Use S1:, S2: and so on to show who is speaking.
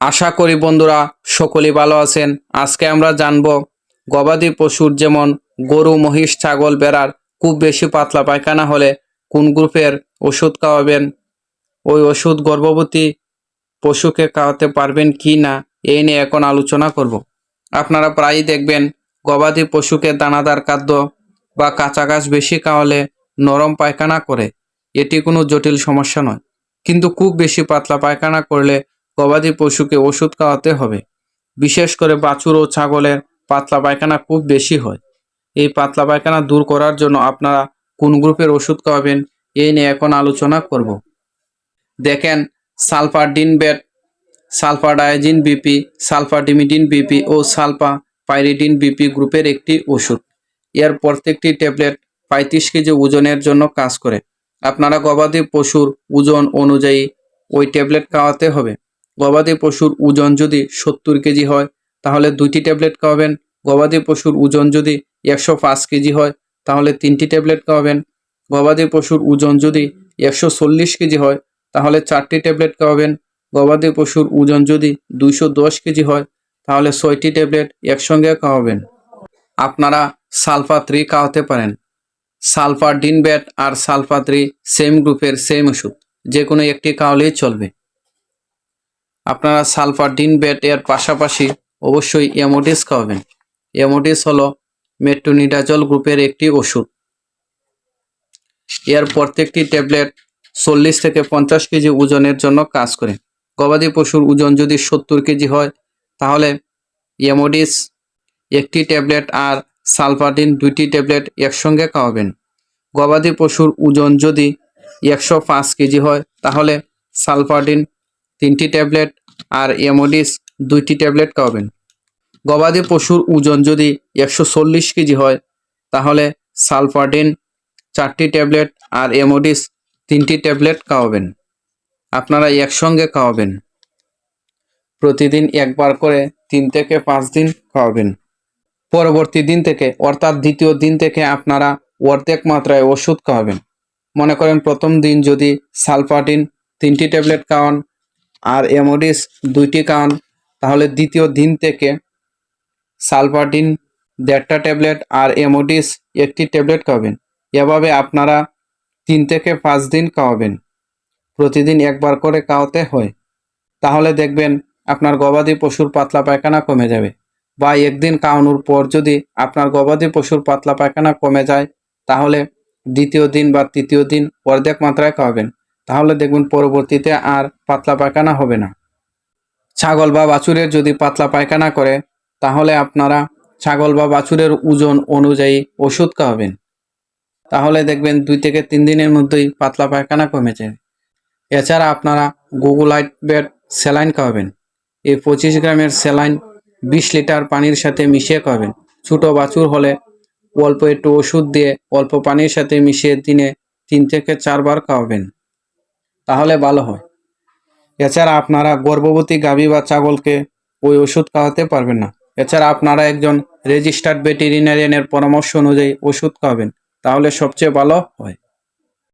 S1: আশা করি বন্ধুরা সকলেই ভালো আছেন। আজকে আমরা জানব গবাদি পশুর যেমন গরু, মহিষ, ছাগল, বেড়ার খুব বেশি পাতলা পায়খানা হলে কোন গ্রুপের ওষুধ খাওয়াবেন? ওই ওষুধ গর্ভবতী পশুকে খাওয়াতে পারবেন কি না এই নিয়ে এখন আলোচনা করব। আপনারা প্রায়ই দেখবেন গবাদি পশুকে দানাদার খাদ্য বা কাঁচা ঘাস বেশি খাওয়ালে নরম পায়খানা করে। এটি কোনো জটিল সমস্যা নয়। কিন্তু খুব বেশি পাতলা পায়খানা করলে গবাদি পশুকে ওষুধ খাওয়াতে হবে। বিশেষ করে বাছুর ও ছাগলের পাতলা পায়খানা খুব বেশি হয়। এই পাতলা পায়খানা দূর করার জন্য আপনারা কোন গ্রুপের ওষুধ খাওয়াবেন এই নিয়ে এখন আলোচনা করব। দেখেন সালফার ডিন বেট sulphadiazine BP sulphadimidine BP ও সালফা পাইরিডিন বিপি গ্রুপের একটি ওষুধ। এর প্রত্যেকটি ট্যাবলেট পঁয়ত্রিশ কেজি ওজনের জন্য কাজ করে। আপনারা গবাদি পশুর ওজন অনুযায়ী ওই ট্যাবলেট খাওয়াতে হবে। গবাদি পশুর ওজন যদি সত্তর কেজি হয়, তাহলে দুইটি ট্যাবলেট খাওয়াবেন। গবাদি পশুর ওজন যদি একশো পাঁচ কেজি হয়, তাহলে তিনটি ট্যাবলেট খাওয়াবেন। গবাদি পশুর ওজন যদি একশো চল্লিশ কেজি হয়, তাহলে চারটি ট্যাবলেট খাওয়াবেন। গবাদি পশুর ওজন যদি দুইশো দশ কেজি হয়, তাহলে ছয়টি ট্যাবলেট একসঙ্গে খাওয়াবেন। আপনারা সালফা থ্রি খাওয়াতে পারেন। সালফা ডিন ব্যাট আর সালফা থ্রি সেম গ্রুপের সেম ওষুধ। যে কোনো একটি খাওয়ালেই চলবে। আপনারা সালফা ডিন ব্যাট এর পাশাপাশি অবশ্যই এমোডিস খাওয়াবেন। এমোডিস হলো মেট্রোনিডাজল গ্রুপের একটি ওষুধ। এর প্রত্যেকটি ট্যাবলেট চল্লিশ থেকে পঞ্চাশ কেজি ওজনের জন্য কাজ করে। গবাদি পশুর ওজন যদি সত্তর কেজি হয়, তাহলে এমোডিস একটি ট্যাবলেট আর সালফাডিন দুইটি ট্যাবলেট একসঙ্গে খাওয়াবেন। গবাদি পশুর ওজন যদি একশো পাঁচ কেজি হয়, তাহলে সালফাডিন তিনটি ট্যাবলেট আর এমোডিস দুইটি ট্যাবলেট খাওয়াবেন। গবাদি পশুর ওজন যদি একশো চল্লিশ কেজি হয়, তাহলে সালফাডিন চারটি ট্যাবলেট আর এমোডিস তিনটি ট্যাবলেট খাওয়াবেন। আপনারা একসঙ্গে খাওয়াবেন। প্রতিদিন একবার করে তিন থেকে পাঁচ দিন খাওয়াবেন। পরবর্তী দিন থেকে, অর্থাৎ দ্বিতীয় দিন থেকে আপনারা অর্ধেক মাত্রায় ওষুধ খাওয়াবেন। মনে করেন প্রথম দিন যদি সালফাটিন তিনটি ট্যাবলেট খাওয়ান আর এমোডিস দুইটি খাওয়ান তাহলে দ্বিতীয় দিন থেকে সালফাটিন দেড়টা ট্যাবলেট আর এমোডিস একটি ট্যাবলেট খাওয়াবেন। এভাবে আপনারা তিন থেকে পাঁচ দিন খাওয়াবেন। প্রতিদিন একবার করে খাওয়াতে হয়। তাহলে দেখবেন আপনার গবাদি পশুর পাতলা পায়খানা কমে যাবে। বা একদিন খাওয়ানোর পর যদি আপনার গবাদি পশুর পাতলা পায়খানা কমে যায়, তাহলে দ্বিতীয় দিন বা তৃতীয় দিন অর্ধেক মাত্রায় খাওয়াবেন। তাহলে দেখবেন পরবর্তীতে আর পাতলা পায়খানা হবে না। ছাগল বা বাছুরের যদি পাতলা পায়খানা করে, তাহলে আপনারা ছাগল বা বাছুরের ওজন অনুযায়ী ওষুধ খাওয়াবেন। তাহলে দেখবেন দুই থেকে তিন দিনের মধ্যেই পাতলা পায়খানা কমে যায়। এছাড়া আপনারা গুগলাইট বেড স্যালাইন খাওয়াবেন। এই পঁচিশ গ্রামের স্যালাইন বিশ লিটার পানির সাথে মিশিয়ে খাওয়াবেন। ছোটো বাছুর হলে অল্প একটু ওষুধ দিয়ে অল্প পানির সাথে মিশিয়ে দিনে তিন থেকে চারবার খাওয়াবেন। তাহলে ভালো হয়। এছাড়া আপনারা গর্ভবতী গাভী বা ছাগলকে ওই ওষুধ খাওয়াতে পারবেন না। এছাড়া আপনারা একজন রেজিস্টার্ড ভেটেরিনারিয়ানের পরামর্শ অনুযায়ী ওষুধ খাওয়াবেন, তাহলে সবচেয়ে ভালো হয়।